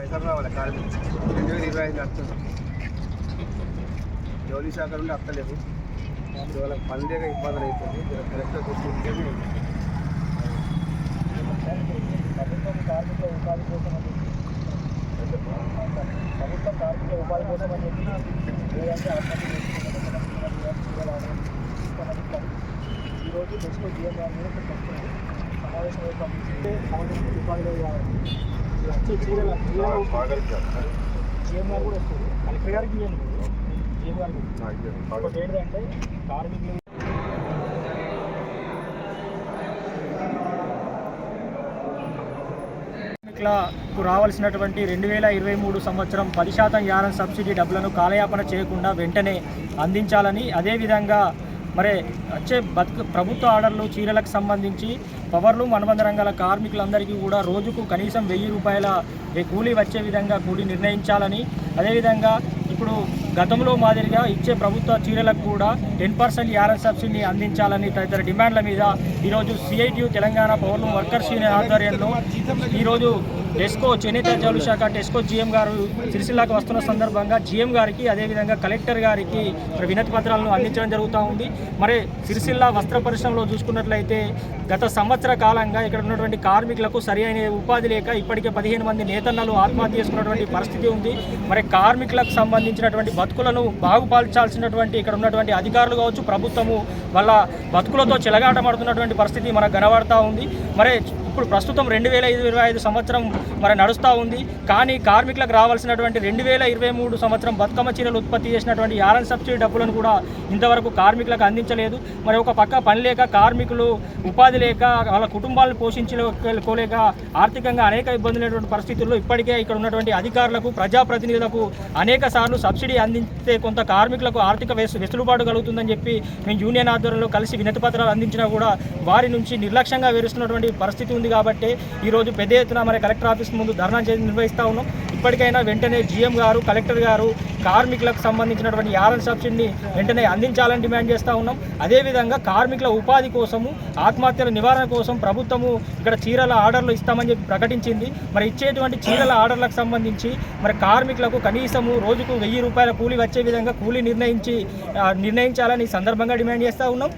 పైసలు రావాలి కాదు రెండు వేల ఇరవై ఐదు వస్తుంది జోలీ శాఖ నుండి అత్తలేదు వాళ్ళకి పని లేక ఇబ్బందులు అవుతుంది కరెక్ట్గా కూర్చుంటే ప్రభుత్వం కార్మికుల ఉపాధి కోసం అని చెప్పి ప్రభుత్వం కార్మికుల ఉపాధి కోసం అని చెప్పి లేదంటే ఆత్మహత్య చేసుకుంటున్నారు. ఈరోజు నెక్స్ట్ జీఎం గారి మీద ఒక చర్చ సమావేశం ఏర్పాటు చేసి సంబంధించిన ఉపాధిలో కావాలి వచ్చే చీరల జీఎం గారు కూడా వస్తుంది కలెక్టర్ గారికి ఇవ్వండి జీఎం గారికి ఒకటి ఏంటంటే కార్మికులు కార్మికులకు రావాల్సినటువంటి రెండు వేల ఇరవై మూడు సంవత్సరం పది శాతం యానం సబ్సిడీ డబ్బులను కాలయాపన చేయకుండా వెంటనే అందించాలని అదేవిధంగా మరి వచ్చే బతుకు ప్రభుత్వ ఆర్డర్లు చీరలకు సంబంధించి పవర్లు అనుబంధ రంగాల కార్మికులందరికీ కూడా రోజుకు కనీసం వెయ్యి రూపాయల కూలీ వచ్చే విధంగా కూలీ నిర్ణయించాలని. అదేవిధంగా ఇప్పుడు గతంలో మాదిరిగా ఇచ్చే ప్రభుత్వ చీరలకు కూడా టెన్ పర్సెంట్ యారన్ సబ్సిడీని అందించాలని తదితర డిమాండ్ల మీద ఈరోజు సిఐటియు తెలంగాణ పౌరులు వర్కర్స్ యూనియన్ ఆధ్వర్యంలో ఈరోజు టెస్కో చేనేత జౌళి శాఖ టెస్కో జీఎం గారు సిరిసిల్లాకు వస్తున్న సందర్భంగా జీఎం గారికి అదేవిధంగా కలెక్టర్ గారికి మరి వినతి పత్రాలను అందించడం జరుగుతూ ఉంది. మరి సిరిసిల్ల వస్త్ర పరిశ్రమలో చూసుకున్నట్లయితే గత సంవత్సర కాలంగా ఇక్కడ ఉన్నటువంటి కార్మికులకు సరి అయిన ఉపాధి లేక ఇప్పటికే పదిహేను మంది నేతన్నలు ఆత్మహత్య చేసుకున్నటువంటి పరిస్థితి ఉంది. మరి కార్మికులకు సంబంధించినటువంటి బతుకులను బాగుపాల్చాల్సినటువంటి ఇక్కడ ఉన్నటువంటి అధికారులు కావచ్చు ప్రభుత్వము వాళ్ళ బతుకులతో చెలగాటమాడుతున్నటువంటి పరిస్థితి మనకు కనబడతా ఉంది. మరి ఇప్పుడు ప్రస్తుతం రెండు వేల ఇరవై ఐదు సంవత్సరం మరి నడుస్తూ ఉంది. కానీ కార్మికులకు రావాల్సినటువంటి రెండు వేల ఇరవై మూడు సంవత్సరం బతుకమ్మ చీరలు ఉత్పత్తి చేసినటువంటి యారన్ సబ్సిడీ డబ్బులను కూడా ఇంతవరకు కార్మికులకు అందించలేదు. మరి ఒక పక్క పని లేక కార్మికులు ఉపాధి లేక వాళ్ళ కుటుంబాలను పోషించుకోలేక ఆర్థికంగా అనేక ఇబ్బందులైనటువంటి పరిస్థితుల్లో ఇప్పటికే ఇక్కడ ఉన్నటువంటి అధికారులకు ప్రజాప్రతినిధులకు అనేక సార్లు సబ్సిడీ అందిస్తే కొంత కార్మికులకు ఆర్థిక వెసులుబాటు కలుగుతుందని చెప్పి మేము యూనియన్ ఆధ్వర్యంలో కలిసి వినతి పత్రాలు అందించినా కూడా వారి నుంచి నిర్లక్ష్యంగా వేరుస్తున్నటువంటి పరిస్థితి ఉంది కాబట్టి ఈరోజు పెద్ద ఎత్తున మరి కలెక్టర్ ఆఫీస్ ముందు ధర్నా చేసి నిర్వహిస్తూ ఉన్నాం. ఇప్పటికైనా వెంటనే జీఎం గారు కలెక్టర్ గారు కార్మికులకు సంబంధించినటువంటి యారన్ సబ్సిడీని వెంటనే అందించాలని డిమాండ్ చేస్తూ ఉన్నాం. అదేవిధంగా కార్మికుల ఉపాధి కోసము ఆత్మహత్యల నివారణ కోసం ప్రభుత్వము ఇక్కడ చీరల ఆర్డర్లు ఇస్తామని చెప్పి ప్రకటించింది. మరి ఇచ్చేటువంటి చీరల ఆర్డర్లకు సంబంధించి మరి కార్మికులకు కనీసము రోజుకు వెయ్యి రూపాయల కూలీ వచ్చే విధంగా కూలీ నిర్ణయించి నిర్ణయించాలని సందర్భంగా డిమాండ్ చేస్తూ ఉన్నాం.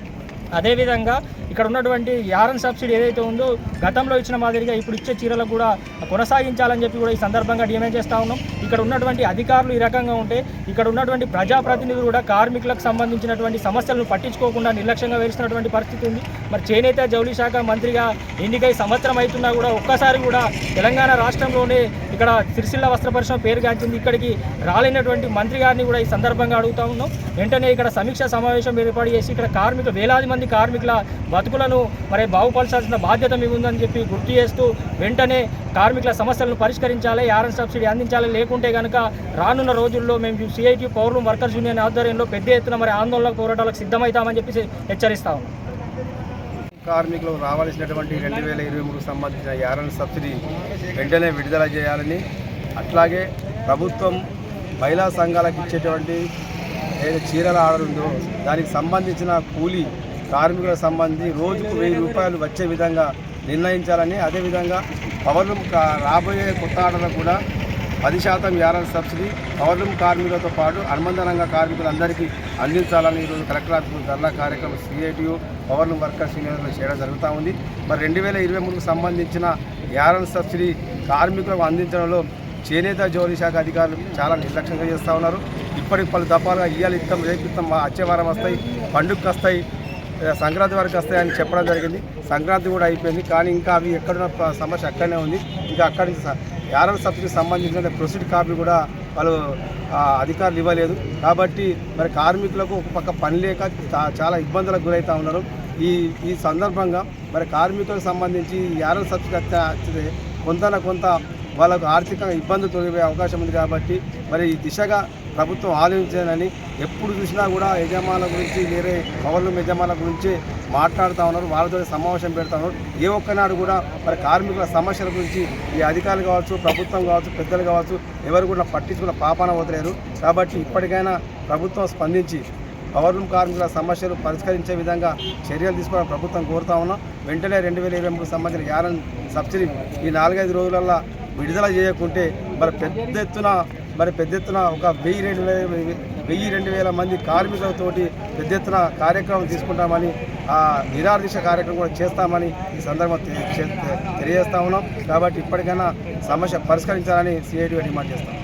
అదేవిధంగా ఇక్కడ ఉన్నటువంటి యారన్ సబ్సిడీ ఏదైతే ఉందో గతంలో ఇచ్చిన మాదిరిగా ఇప్పుడు ఇచ్చే చీరలకు కూడా కొనసాగించాలని చెప్పి కూడా ఈ సందర్భంగా డిమాండ్ చేస్తూ ఉన్నాం. ఇక్కడ ఉన్నటువంటి అధికారులు ఈ రకంగా ఉంటే ఇక్కడ ఉన్నటువంటి ప్రజాప్రతినిధులు కూడా కార్మికులకు సంబంధించినటువంటి సమస్యలను పట్టించుకోకుండా నిర్లక్ష్యంగా వేస్తున్నటువంటి పరిస్థితి ఉంది. మరి చేనేత జౌళి శాఖ మంత్రిగా ఎన్నికై సంవత్సరం అవుతున్నా కూడా ఒక్కసారి కూడా తెలంగాణ రాష్ట్రంలోనే ఇక్కడ సిరిసిల్ల వస్త్ర పరిశ్రమ పేరుగాంచింది ఇక్కడికి రాలేనటువంటి మంత్రి గారిని కూడా ఈ సందర్భంగా అడుగుతా ఉన్నాం. వెంటనే ఇక్కడ సమీక్ష సమావేశం ఏర్పాటు చేసి ఇక్కడ కార్మికులు వేలాది మంది కార్మికుల బతుకులను మరి బాగుపరచాల్సిన బాధ్యత మీ ఉందని చెప్పి గుర్తు చేస్తూ వెంటనే కార్మికుల సమస్యలను పరిష్కరించాలి ఆర్ఎన్ సబ్సిడీ అందించాలి. లేకుంటే కనుక రానున్న రోజుల్లో మేము సిఐటి పౌరులు వర్కర్స్ యూనియన్ ఆధ్వర్యంలో పెద్ద ఎత్తున మరి ఆందోళన పోరాటాలకు సిద్ధమవుతామని చెప్పి హెచ్చరిస్తా ఉన్నాం. కార్మికులకు రావాల్సినటువంటి రెండు వేల ఇరవై మూడుకు సంబంధించిన యారన్ సబ్సిడీ వెంటనే విడుదల చేయాలని అట్లాగే ప్రభుత్వం మహిళా సంఘాలకు ఇచ్చేటువంటి ఏదైతే చీరల ఆర్డర్ ఉందో దానికి సంబంధించిన కూలీ కార్మికులకు సంబంధించి రోజుకు వెయ్యి రూపాయలు వచ్చే విధంగా నిర్ణయించాలని అదేవిధంగా పవర్లూమ్ కా- రాబోయే కొత్త ఆర్డర్లకు కూడా పది శాతం యారన్ సబ్సిడీ పవర్లూమ్ కార్మికులతో పాటు అనుబంధరంగ కార్మికులందరికీ అందించాలని ఈరోజు కలెక్టర్ ఆఫీస్ ధర్నా కార్యక్రమం సిఐటియు పవర్లూమ్ వర్కర్స్ యూనియన్లో చేయడం జరుగుతూ ఉంది. మరి రెండు వేల ఇరవై మూడుకు సంబంధించిన యారన్ సబ్సిడీ కార్మికులకు అందించడంలో చేనేత జౌళి శాఖ అధికారులు చాలా నిర్లక్ష్యంగా చేస్తూ ఉన్నారు. ఇప్పటికి పలు దఫాలుగా ఇయ్యాలి ఇస్తాం రేపు ఇస్తాం మా వచ్చే వారం వస్తాయి పండుగకు వస్తాయి. సంక్రాంతి వరకు వస్తాయని చెప్పడం జరిగింది. సంక్రాంతి కూడా అయిపోయింది. కానీ ఇంకా అవి ఎక్కడున్న సమస్య అక్కడనే ఉంది. ఇంకా అక్కడి యారల్ సబ్సిడీకి సంబంధించిన ప్రొసీడ్ కాపీ కూడా వాళ్ళు అధికారులు ఇవ్వలేదు. కాబట్టి మరి కార్మికులకు ఒక పక్క పని లేక చాలా ఇబ్బందులకు గురవుతూ ఉన్నారు. ఈ ఈ సందర్భంగా మరి కార్మికులకు సంబంధించి యారల్ సబ్సిడీ వస్తే- కొంత కొంత వాళ్ళకు ఆర్థికంగా ఇబ్బందులు తొలగిపోయే అవకాశం ఉంది కాబట్టి మరి ఈ దిశగా ప్రభుత్వం ఆలోచించాలని ఎప్పుడు చూసినా కూడా యజమానుల గురించి వేరే పవర్లు యజమానుల గురించి మాట్లాడుతూ ఉన్నారు. వాళ్ళతో సమావేశం పెడతా ఉన్నారు. ఏ ఒక్కనాడు కూడా మరి కార్మికుల సమస్యల గురించి ఈ అధికారులు కావచ్చు ప్రభుత్వం కావచ్చు పెద్దలు కావచ్చు ఎవరు కూడా పట్టించుకున్న పాపాన వదిలేరు కాబట్టి ఇప్పటికైనా ప్రభుత్వం స్పందించి పవర్ రూమ్ కార్మికుల సమస్యలు పరిష్కరించే విధంగా చర్యలు తీసుకోవాలని ప్రభుత్వం కోరుతా ఉన్నాం. వెంటనే రెండు వేల ఇరవై మూడు సంబంధించిన యారన్ సబ్సిడీ ఈ నాలుగైదు రోజులల్లో విడుదల చేయకుంటే మరి పెద్ద ఎత్తున మరి పెద్ద ఎత్తున ఒక వెయ్యి రెండు వేల వెయ్యి రెండు వేల మంది కార్మికులతోటి పెద్ద ఎత్తున కార్యక్రమం తీసుకుంటామని ఆ నిరాదీక్ష కార్యక్రమం కూడా చేస్తామని ఈ సందర్భం చే- తెలియజేస్తా ఉన్నాం. కాబట్టి ఇప్పటికైనా సమస్య పరిష్కరించాలని సిఐటి డిమాండ్ చేస్తాం.